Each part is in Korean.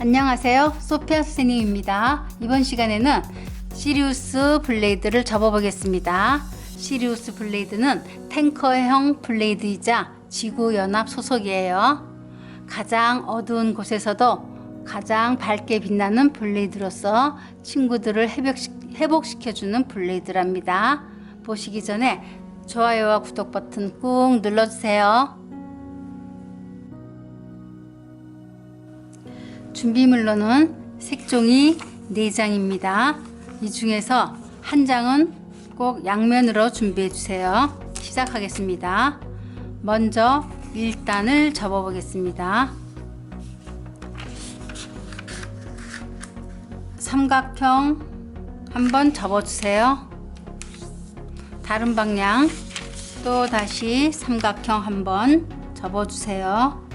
안녕하세요. 소피아 선생님입니다. 이번 시간에는 시리우스 블레이드를 접어보겠습니다. 시리우스 블레이드는 탱커형 블레이드이자 지구연합 소속이에요. 가장 어두운 곳에서도 가장 밝게 빛나는 블레이드로서 친구들을 회복시, 켜주는 블레이드랍니다. 보시기 전에 좋아요와 구독 버튼 꾹 눌러주세요. 준비물로는 색종이 4장입니다. 이 중에서 한 장은 꼭 양면으로 준비해 주세요. 시작하겠습니다. 먼저 1단을 접어 보겠습니다. 삼각형 한번 접어 주세요. 다른 방향 또 다시 삼각형 한번 접어 주세요.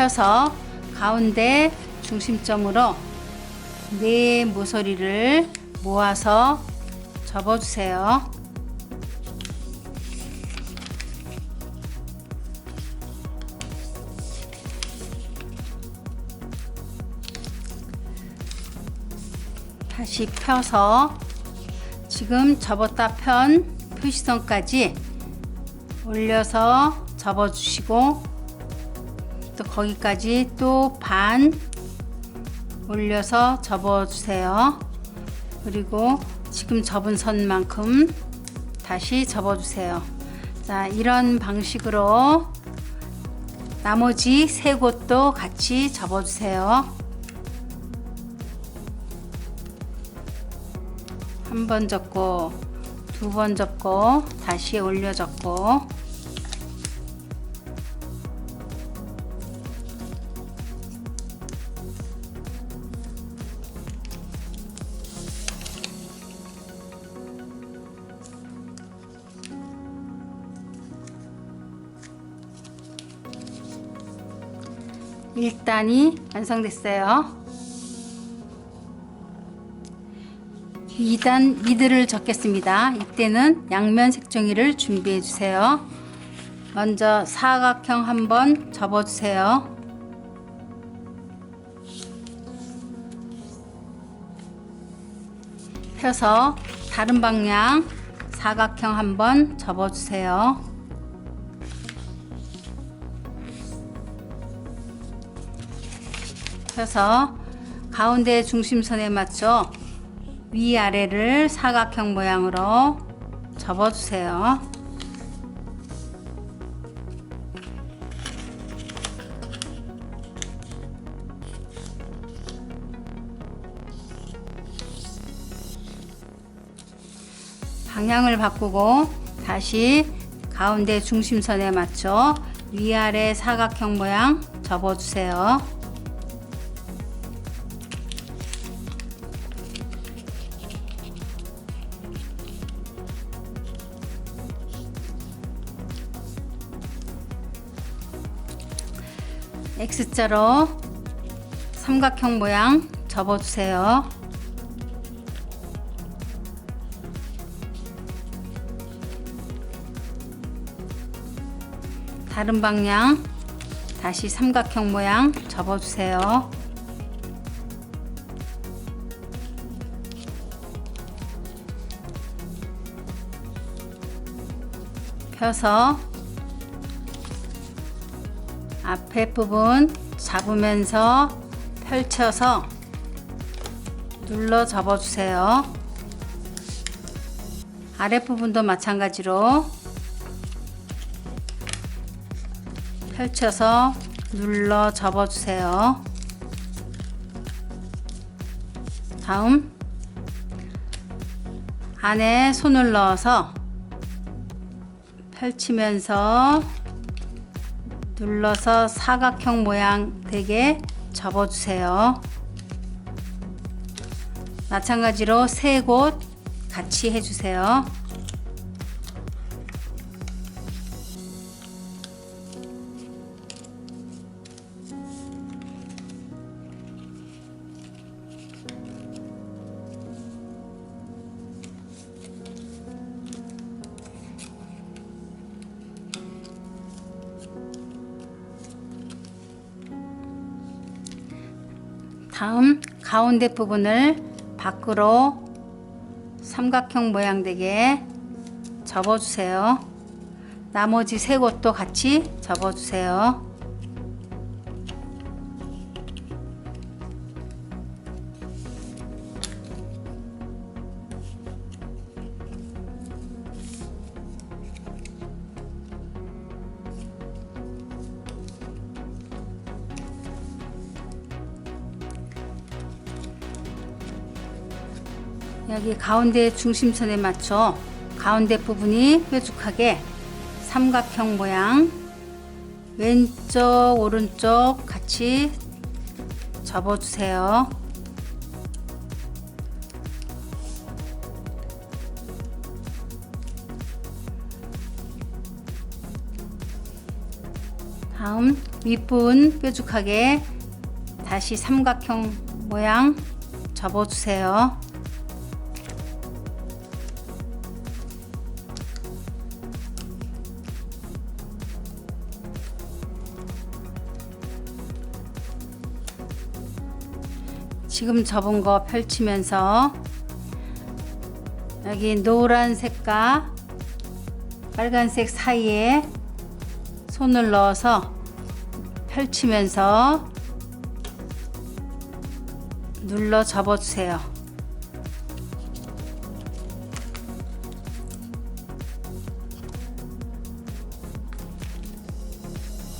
펴서 가운데 중심점으로 네 모서리를 모아서 접어주세요. 다시 펴서 지금 접었다 편 표시선까지 올려서 접어주시고 또 거기까지 또 반 올려서 접어 주세요. 그리고 지금 접은 선만큼 다시 접어 주세요. 자, 이런 방식으로 나머지 세 곳도 같이 접어 주세요. 한 번 접고 두 번 접고 다시 올려 접고 1단이 완성됐어요. 2단 미드를 적겠습니다. 이때는 양면 색종이를 준비해 주세요. 먼저 사각형 한번 접어 주세요. 펴서 다른 방향 사각형 한번 접어 주세요. 펴서 가운데 중심선에 맞춰 위아래를 사각형 모양으로 접어주세요. 방향을 바꾸고 다시 가운데 중심선에 맞춰 위아래 사각형 모양 접어주세요. X자로 삼각형 모양 접어주세요. 다른 방향 다시 삼각형 모양 접어주세요. 펴서 앞에 부분 잡으면서 펼쳐서 눌러 접어 주세요. 아랫부분도 마찬가지로 펼쳐서 눌러 접어 주세요. 다음 안에 손을 넣어서 펼치면서 눌러서 사각형 모양 되게 접어주세요. 마찬가지로 세 곳 같이 해주세요. 다음 가운데 부분을 밖으로 삼각형 모양 되게 접어주세요. 나머지 세 곳도 같이 접어주세요. 여기 가운데 중심선에 맞춰 가운데 부분이 뾰족하게 삼각형 모양 왼쪽 오른쪽 같이 접어주세요. 다음 윗부분 뾰족하게 다시 삼각형 모양 접어주세요. 지금 접은 거 펼치면서 여기 노란색과 빨간색 사이에 손을 넣어서 펼치면서 눌러 접어주세요.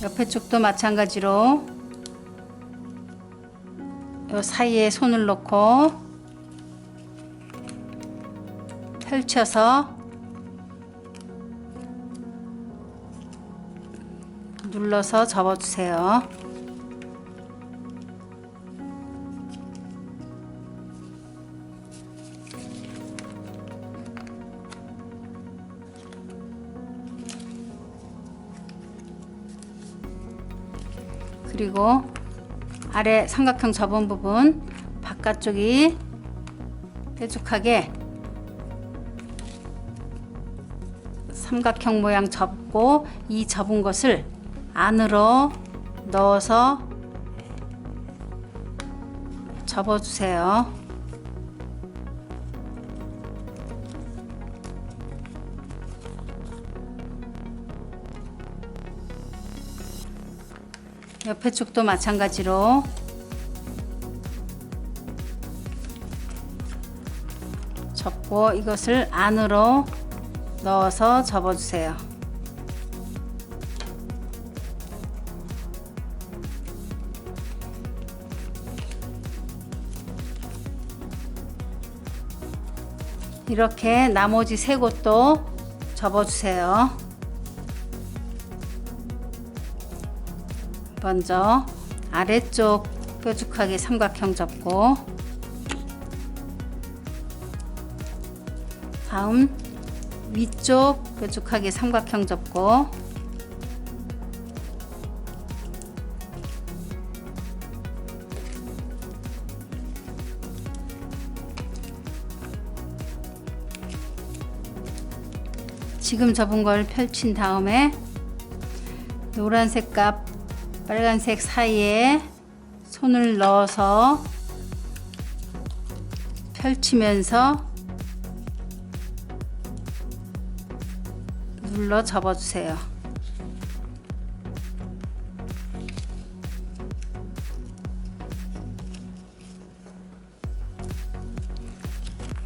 옆에 쪽도 마찬가지로 요 사이에 손을 놓고 펼쳐서 눌러서 접어주세요. 그리고 아래 삼각형 접은 부분 바깥쪽이 뾰족하게 삼각형 모양 접고 이 접은 것을 안으로 넣어서 접어주세요. 옆에 쪽도 마찬가지로 접고 이것을 안으로 넣어서 접어주세요. 이렇게 나머지 세 곳도 접어주세요. 먼저 아래쪽 뾰족하게 삼각형 접고 다음 위쪽 뾰족하게 삼각형 접고 지금 접은 걸 펼친 다음에 노란색과 빨간색 사이에 손을 넣어서 펼치면서 눌러 접어주세요.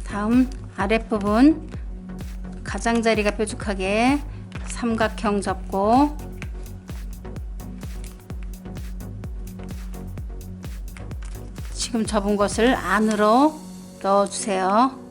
다음 아랫부분 가장자리가 뾰족하게 삼각형 접고 지금 접은 것을 안으로 넣어주세요.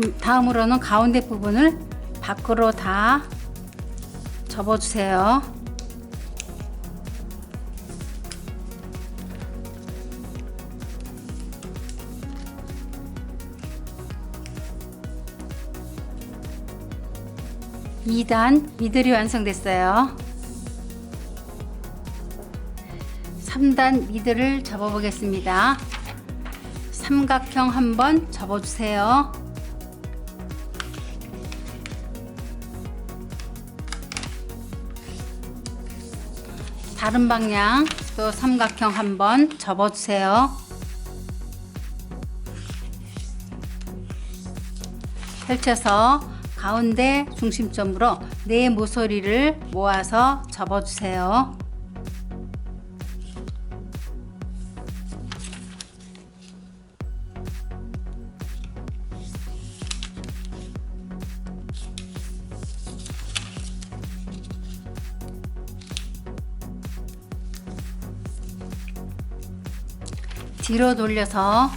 다음, 다음으로는 가운데 부분을 밖으로 다 접어주세요. 이단 미들이 완성됐어요. 3단 미들을 접어 보겠습니다. 삼각형 한번 접어주세요. 다른 방향 또 삼각형 한번 접어주세요. 펼쳐서 가운데 중심점으로 네 모서리를 모아서 접어주세요. 뒤로 돌려서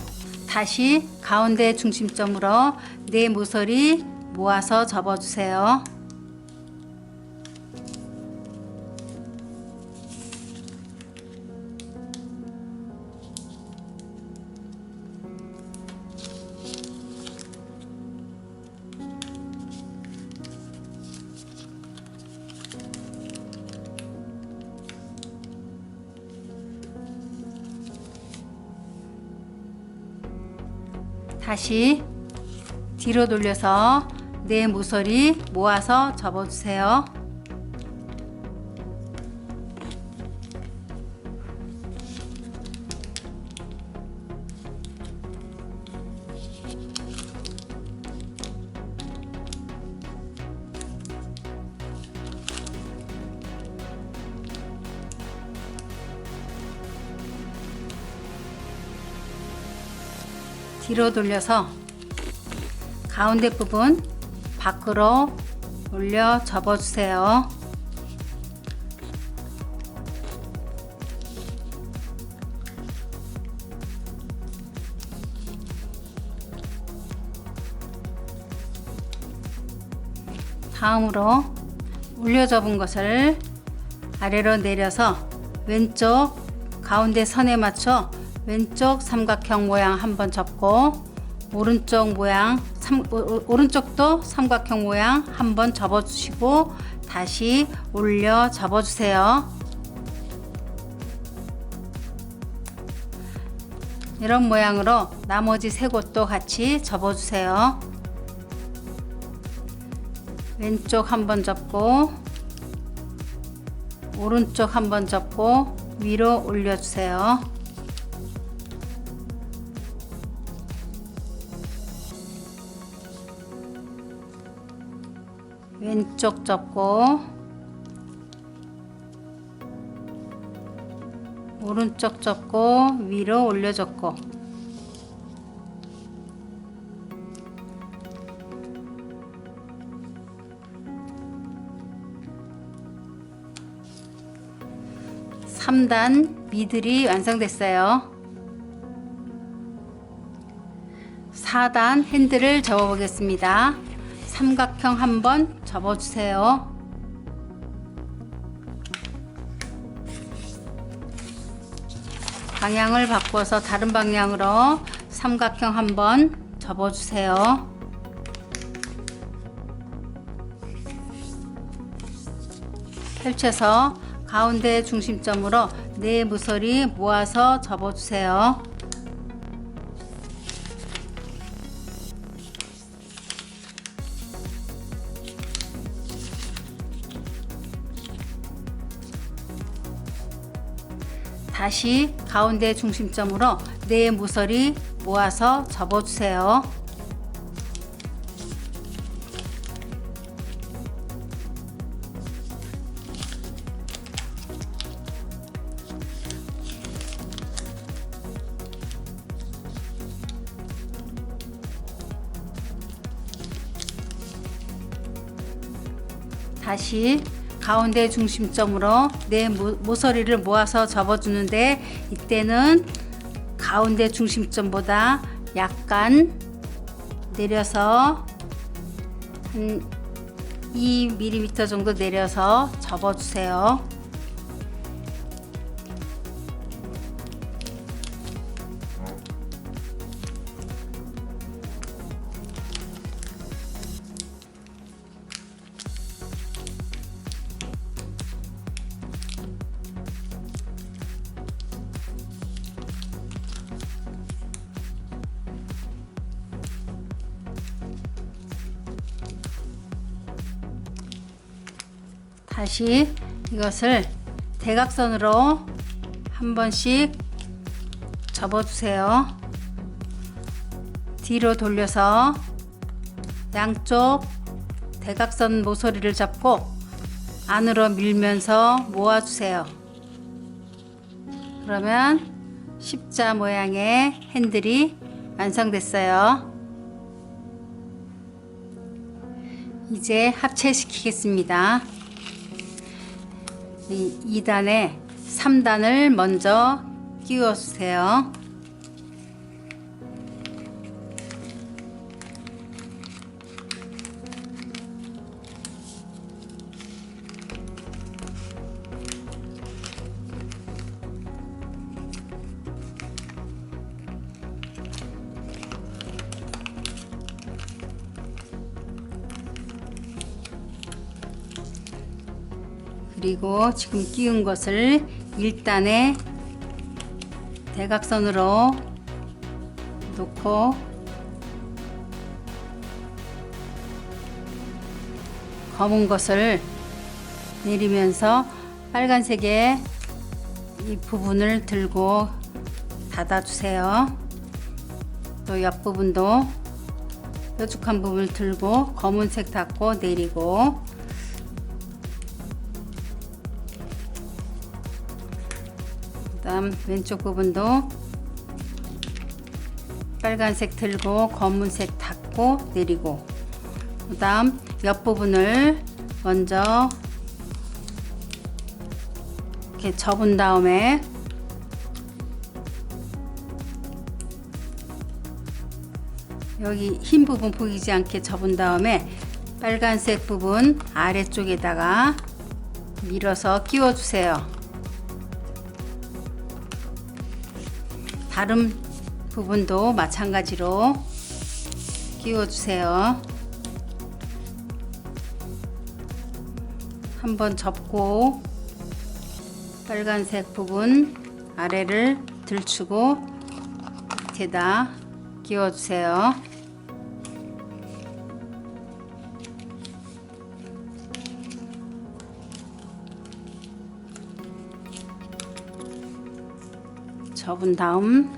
다시 가운데 중심점으로 네 모서리 모아서 접어주세요. 다시 뒤로 돌려서 네 모서리 모아서 접어주세요. 뒤로 돌려서 가운데 부분 밖으로 올려 접어주세요. 다음으로 올려 접은 것을 아래로 내려서 왼쪽 가운데 선에 맞춰 왼쪽 삼각형 모양 한번 접고 오른쪽 모양 삼, 오른쪽도 삼각형 모양 한번 접어 주시고 다시 올려 접어 주세요. 이런 모양으로 나머지 세 곳도 같이 접어 주세요. 왼쪽 한번 접고 오른쪽 한번 접고 위로 올려 주세요. 왼쪽 접고 오른쪽 접고 위로 올려 접고 삼단 미들이 완성됐어요. 4단 핸들을 접어 보겠습니다. 삼각형 한번 접어 주세요. 방향을 바꿔서 다른 방향으로 삼각형 한번 접어 주세요. 펼쳐서 가운데 중심점으로 네 모서리 모아서 접어 주세요. 다시 가운데 중심점으로 네 모서리 모아서 접어주세요. 다시 가운데 중심점으로 내 모- 모서리를 모아서 접어주는데 이때는 가운데 중심점보다 약간 내려서 한 2mm 정도 내려서 접어주세요. 다시 이것을 대각선으로 한 번씩 접어주세요. 뒤로 돌려서 양쪽 대각선 모서리를 잡고 안으로 밀면서 모아주세요. 그러면 십자 모양의 핸들이 완성됐어요. 이제 합체시키겠습니다. 이 2단에 3단을 먼저 끼워 주세요. 지금 끼운 것을 1단에 대각선으로 놓고 검은 것을 내리면서 빨간색의 이 부분을 들고 닫아주세요. 또 옆부분도 뾰족한 부분을 들고 검은색 닫고 내리고 다음 왼쪽 부분도 빨간색 들고 검은색 닫고 내리고 그 다음 옆 부분을 먼저 이렇게 접은 다음에 여기 흰 부분 보이지 않게 접은 다음에 빨간색 부분 아래쪽에다가 밀어서 끼워 주세요. 다른 부분도 마찬가지로 끼워주세요. 한번 접고 빨간색 부분 아래를 들추고 밑에다 끼워주세요. 접은 다음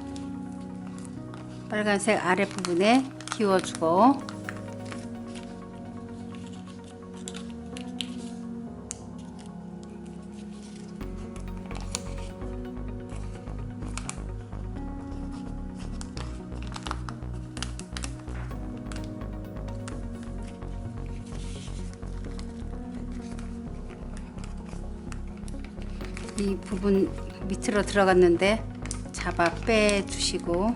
빨간색 아랫부분에 끼워주고 이 부분 밑으로 들어갔는데 잡아 빼주시고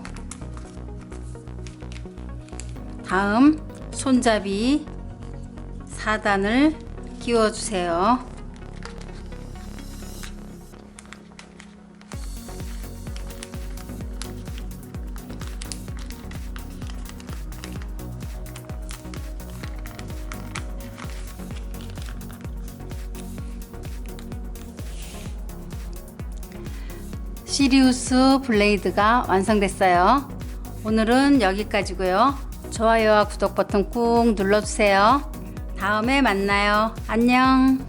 다음 손잡이 4단을 끼워주세요. 시리우스 블레이드가 완성됐어요. 오늘은 여기까지고요. 좋아요와 구독 버튼 꾹 눌러주세요. 다음에 만나요. 안녕.